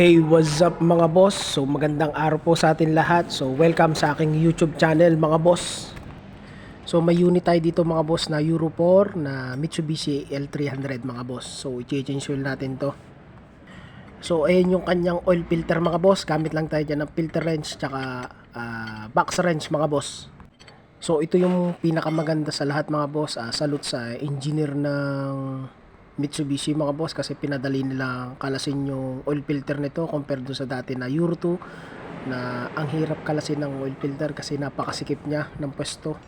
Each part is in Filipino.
Hey, what's up mga boss? So magandang araw po sa atin lahat. So welcome sa aking YouTube channel mga boss. So may unit tayo dito mga boss na Euro 4 na Mitsubishi L300 mga boss. So i-change oil natin to. So ayan yung kanyang oil filter mga boss. Gamit lang tayo dyan ng filter wrench tsaka ah, box wrench mga boss. So ito yung pinakamaganda sa lahat mga boss. Ah, salute sa engineer ng Mitsubishi mga boss kasi pinadali nila kalasin yung oil filter nito compared do sa dati na Euro 2 na ang hirap kalasin ng oil filter kasi napakasikip niya ng pwesto.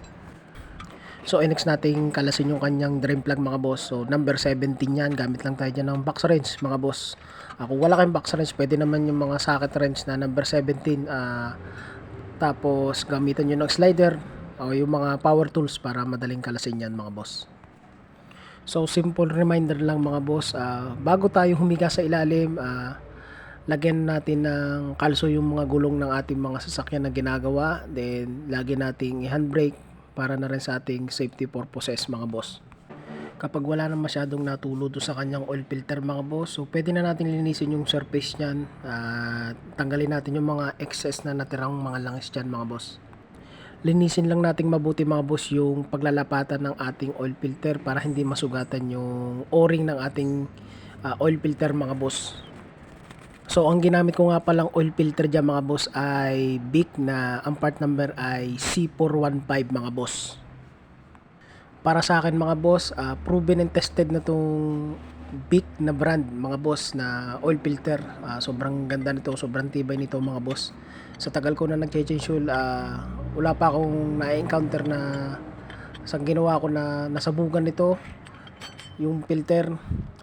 So next nating kalasin yung kanyang drain plug mga boss. So number 17 yan. Gamit lang tayo dyan ng box wrench mga boss. Ah, kung wala kayong box wrench, pwede naman yung mga socket wrench na number 17. ah, tapos gamitan nyo ng slider o yung mga power tools para madaling kalasin yan mga boss. So simple reminder lang mga boss, ah, bago tayo humiga sa ilalim, ah, lagyan natin ng kalso yung mga gulong ng ating mga sasakyan na ginagawa. Then lagi nating i-handbrake para na rin sa ating safety purposes mga boss. Kapag wala na masyadong natulo sa kanyang oil filter mga boss, so pwede na natin linisin yung surface niyan. at tanggalin natin yung mga excess na natirang mga langis dyan mga boss linisin lang nating mabuti mga boss yung paglalapatan ng ating oil filter para hindi masugatan yung o-ring ng ating ah, oil filter mga boss. So ang ginamit ko nga palang oil filter dyan mga boss ay Bic na ang part number ay C415 mga boss. Para sa akin mga boss, ah, proven and tested na tong Bic na brand mga boss na oil filter. Ah, sobrang ganda nito, sobrang tibay nito mga boss. Sa tagal ko na nag-change oil, ah, wala pa akong na-encounter na sa ginawa ko na nasabugan nito yung filter.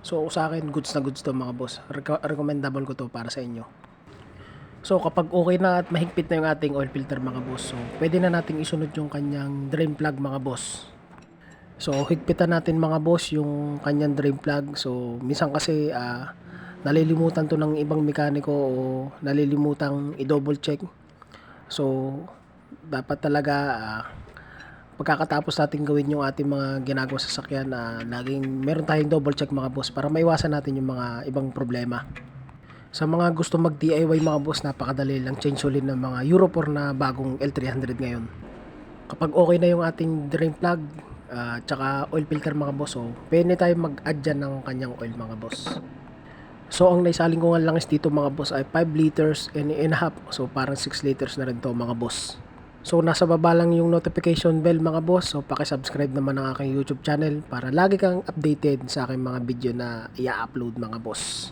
So sa akin, goods na goods to mga boss. Reco- recommendable ko to para sa inyo. So kapag okay na at mahigpit na yung ating oil filter mga boss, so pwede na nating isunod yung kanyang drain plug mga boss. So higpitan natin mga boss yung kanyang drain plug. So minsan kasi ah, nalilimutan to ng ibang mekaniko o nalilimutang i-double check. So dapat talaga ah, pagkakatapos natin gawin yung ating mga ginagawa sa sakyan na laging meron tayong double check mga boss para maiwasan natin yung mga ibang problema. Sa mga gusto mag DIY mga boss, napakadali lang change ulit ng mga Euro 4 na bagong L300 ngayon. Kapag okay na yung ating drain plug, at tsaka oil filter mga boss, so pwede tayo mag-add dyan ng kanyang oil mga boss. So ang naisaling ko nga langis dito mga boss ay 5 liters and, and a half. So parang 6 liters na rin to mga boss. So nasa baba lang yung notification bell mga boss. So paki-subscribe naman ng aking YouTube channel para lagi kang updated sa aking mga video na i-upload mga boss.